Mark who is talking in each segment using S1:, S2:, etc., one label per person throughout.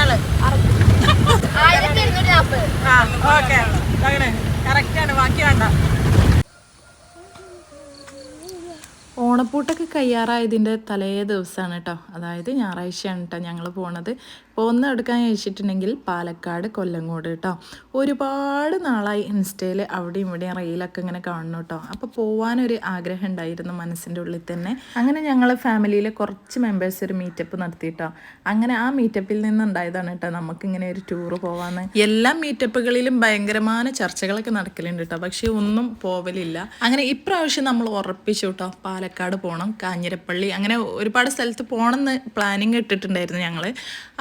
S1: രണ്ടാൾ. ആയിരത്തി ഇരുന്നൂറ്റി നാൽപ്പത്
S2: ആ ഓക്കെ. അങ്ങനെ. കറക്റ്റാണ് ബാക്കി വേണ്ട. ഓണപ്പൂട്ടൊക്കെ കയ്യാറായതിന്റെ തലേ ദിവസമാണ് കേട്ടോ. അതായത് ഞായറാഴ്ചയാണ് കേട്ടോ ഞങ്ങൾ പോണത്. പോന്ന് എടുക്കാൻ കഴിച്ചിട്ടുണ്ടെങ്കിൽ പാലക്കാട് കൊല്ലങ്കോട് കേട്ടോ. ഒരുപാട് നാളായി ഇൻസ്റ്റയിൽ അവിടെയും ഇവിടെയും റീലൊക്കെ ഇങ്ങനെ കാണുന്നു കേട്ടോ. അപ്പോൾ പോകാനൊരു ആഗ്രഹം ഉണ്ടായിരുന്നു മനസ്സിന്റെ ഉള്ളിൽ തന്നെ. അങ്ങനെ ഞങ്ങൾ ഫാമിലിയിലെ കുറച്ച് മെമ്പേഴ്സ് ഒരു മീറ്റപ്പ് നടത്തി കേട്ടോ. അങ്ങനെ ആ മീറ്റപ്പിൽ നിന്നുണ്ടായതാണ് കേട്ടോ നമുക്കിങ്ങനെ ഒരു ടൂറ് പോകാമെന്ന് എല്ലാ മീറ്റപ്പുകളിലും ഭയങ്കരമായ ചർച്ചകളൊക്കെ നടക്കലുണ്ട് കേട്ടോ. പക്ഷേ ഒന്നും പോവലില്ല. അങ്ങനെ ഇപ്രാവശ്യം നമ്മൾ ഉറപ്പിച്ചു കേട്ടോ. പാലക്കാട് പോകണം കാഞ്ഞിരപ്പള്ളി അങ്ങനെ ഒരുപാട് സ്ഥലത്ത് പോകണമെന്ന് പ്ലാനിങ് ഇട്ടിട്ടുണ്ടായിരുന്നു ഞങ്ങൾ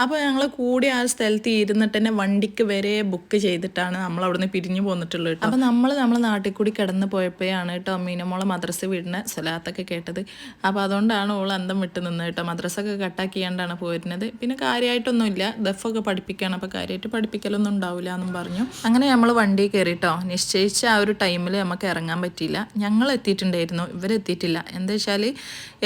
S2: അപ്പോൾ ഞങ്ങൾ കൂടി ആ സ്ഥലത്ത് ഇരുന്നിട്ട് തന്നെ വണ്ടിക്ക് വരെ ബുക്ക് ചെയ്തിട്ടാണ് നമ്മൾ അവിടുന്ന് പിരിഞ്ഞു പോന്നിട്ടുള്ളത് കേട്ടോ. അപ്പോൾ നമ്മൾ നമ്മളെ നാട്ടിൽ കൂടി കിടന്ന് പോയപ്പോഴാണ് കേട്ടോ മീനമോളെ മദ്രസ വീടിന് സ്വലാത്തൊക്കെ കേട്ടത്. അപ്പോൾ അതുകൊണ്ടാണ് ഓൾ അന്തം വിട്ട് നിന്ന് കേട്ടോ. മദ്രസൊക്കെ കട്ടാക്കിയാണ്ടാണ് പോയിരുന്നത് പിന്നെ കാര്യമായിട്ടൊന്നുമില്ല ദഫൊക്കെ പഠിപ്പിക്കുകയാണ് അപ്പോൾ കാര്യമായിട്ട് പഠിപ്പിക്കലൊന്നും ഉണ്ടാവില്ല എന്നും പറഞ്ഞു. അങ്ങനെ നമ്മൾ വണ്ടി കയറി കേട്ടോ. നിശ്ചയിച്ച ആ ഒരു ടൈമിൽ നമുക്ക് ഇറങ്ങാൻ പറ്റിയില്ല. ഞങ്ങൾ എത്തിയിട്ടുണ്ടായിരുന്നു ഇവരെത്തിയിട്ടില്ല. എന്താ വെച്ചാൽ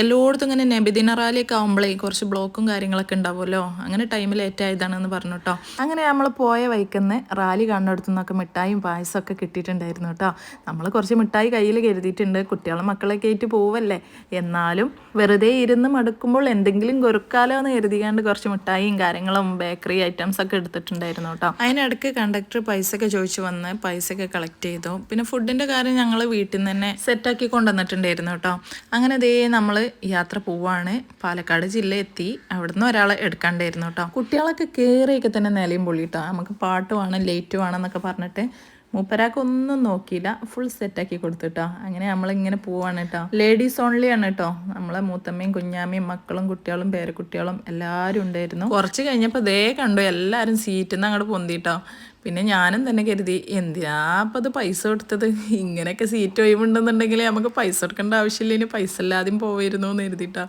S2: എല്ലായിടത്തും ഇങ്ങനെ നബിദിന റാലിയൊക്കെ ആകുമ്പോഴേ കുറച്ച് ബ്ലോക്കും കാര്യങ്ങളൊക്കെ ഉണ്ടാവുമല്ലോ? അങ്ങനെ ടൈം ലേറ്റ് ആയതാണെന്ന് പറഞ്ഞു കേട്ടോ അങ്ങനെ നമ്മൾ പോയ വൈക്കുന്ന റാലി കാണുന്നിടത്തു നിന്നൊക്കെ മിഠായും പായസമൊക്കെ കിട്ടിയിട്ടുണ്ടായിരുന്നു കേട്ടോ നമ്മൾ കുറച്ച് മിഠായി കയ്യിൽ കരുതിയിട്ടുണ്ട്. കുട്ടികളും മക്കളൊക്കെ ആയിട്ട് പോവല്ലേ? എന്നാലും വെറുതെ ഇരുന്ന് മടുക്കുമ്പോൾ എന്തെങ്കിലും കൊറുക്കാലോ എന്ന് കരുതിയാണ്ട് കുറച്ച് മിഠായിയും കാര്യങ്ങളും ബേക്കറി ഐറ്റംസ് ഒക്കെ എടുത്തിട്ടുണ്ടായിരുന്നു കേട്ടോ അതിനിടയ്ക്ക് കണ്ടക്ടർ പൈസ ഒക്കെ ചോദിച്ചു വന്ന് പൈസ ഒക്കെ കളക്ട് ചെയ്തു. പിന്നെ ഫുഡിന്റെ കാര്യം ഞങ്ങൾ വീട്ടിൽ നിന്ന് തന്നെ സെറ്റാക്കി കൊണ്ടുവന്നിട്ടുണ്ടായിരുന്നു കേട്ടോ അങ്ങനെ ദേ നമ്മൾ യാത്ര പോവാണ്. പാലക്കാട് ജില്ല എത്തി അവിടുന്ന് ഒരാളെ എടുക്കാണ്ടായിരുന്നു കേട്ടോ കുട്ടികളൊക്കെ കയറിയൊക്കെ തന്നെ നിലയും പൊള്ളിട്ടോ നമുക്ക് പാട്ട് വേണം ലേറ്റ് വേണം എന്നൊക്കെ പറഞ്ഞിട്ട് മൂപ്പരാക്കൊന്നും നോക്കിയില്ല. ഫുൾ സെറ്റാക്കി കൊടുത്തിട്ടോ. അങ്ങനെ നമ്മളിങ്ങനെ പോവാണ് കേട്ടോ ലേഡീസ് ഓൺലി ആണ് കേട്ടോ നമ്മളെ മൂത്തമ്മയും കുഞ്ഞാമ്മയും മക്കളും കുട്ടികളും പേരക്കുട്ടികളും എല്ലാവരും ഉണ്ടായിരുന്നു. കുറച്ച് കഴിഞ്ഞപ്പോൾ ദേ കണ്ടു എല്ലാവരും സീറ്റിൽ നിന്ന് അങ്ങോട്ട് പൊന്തിട്ടോ പിന്നെ ഞാനും തന്നെ കരുതി എന്തിനാ അപ്പം അത് പൈസ കൊടുത്തത്? ഇങ്ങനെയൊക്കെ സീറ്റ് ഒഴിവുണ്ടെന്നുണ്ടെങ്കിൽ നമുക്ക് പൈസ കൊടുക്കേണ്ട ആവശ്യമില്ല. ഇനി പൈസ ഇല്ലാതെയും പോയിരുന്നു എന്ന് കരുതിയിട്ടോ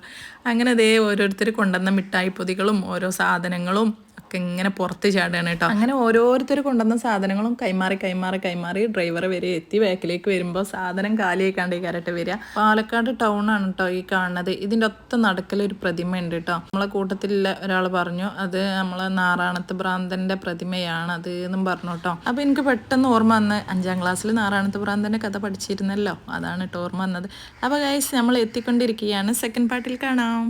S2: അങ്ങനെ ദേ ഓരോരുത്തർ കൊണ്ടുവന്ന മിഠായി പൊതികളും ഓരോ സാധനങ്ങളും ഒക്കെ ഇങ്ങനെ പുറത്ത് ചാടുകയാണ് കേട്ടോ. അങ്ങനെ ഓരോരുത്തർ കൊണ്ടുവന്ന സാധനങ്ങളും കൈമാറി കൈമാറി കൈമാറി ഡ്രൈവർ വരെ എത്തി ബാക്കിലേക്ക് വരുമ്പോൾ സാധനം കാലിയേക്കാണ്ട് ഈ കരട്ട് വരിക. പാലക്കാട് ടൗൺ ആണ് കേട്ടോ ഈ കാണുന്നത്. ഇതിന്റെ ഒത്ത നടക്കലൊരു പ്രതിമ ഉണ്ട് കേട്ടോ നമ്മളെ കൂട്ടത്തിലുള്ള ഒരാൾ പറഞ്ഞു അത് നമ്മളെ നാറാണത്ത് ഭ്രാന്തന്റെ പ്രതിമയാണ് അത് എന്നും പറഞ്ഞു കേട്ടോ അപ്പോൾ എനിക്ക് പെട്ടെന്ന് ഓർമ്മ വന്ന് അഞ്ചാം ക്ലാസ്സിൽ നാറാണത്ത് ഭ്രാന്തന്റെ കഥ പഠിച്ചിരുന്നല്ലോ. അതാണ് കേട്ടോ ഓർമ്മ വന്നത്. അപ്പോൾ ഗൈസ് നമ്മൾ എത്തിക്കൊണ്ടിരിക്കുകയാണ്. സെക്കൻഡ് പാർട്ടിൽ കാണാം.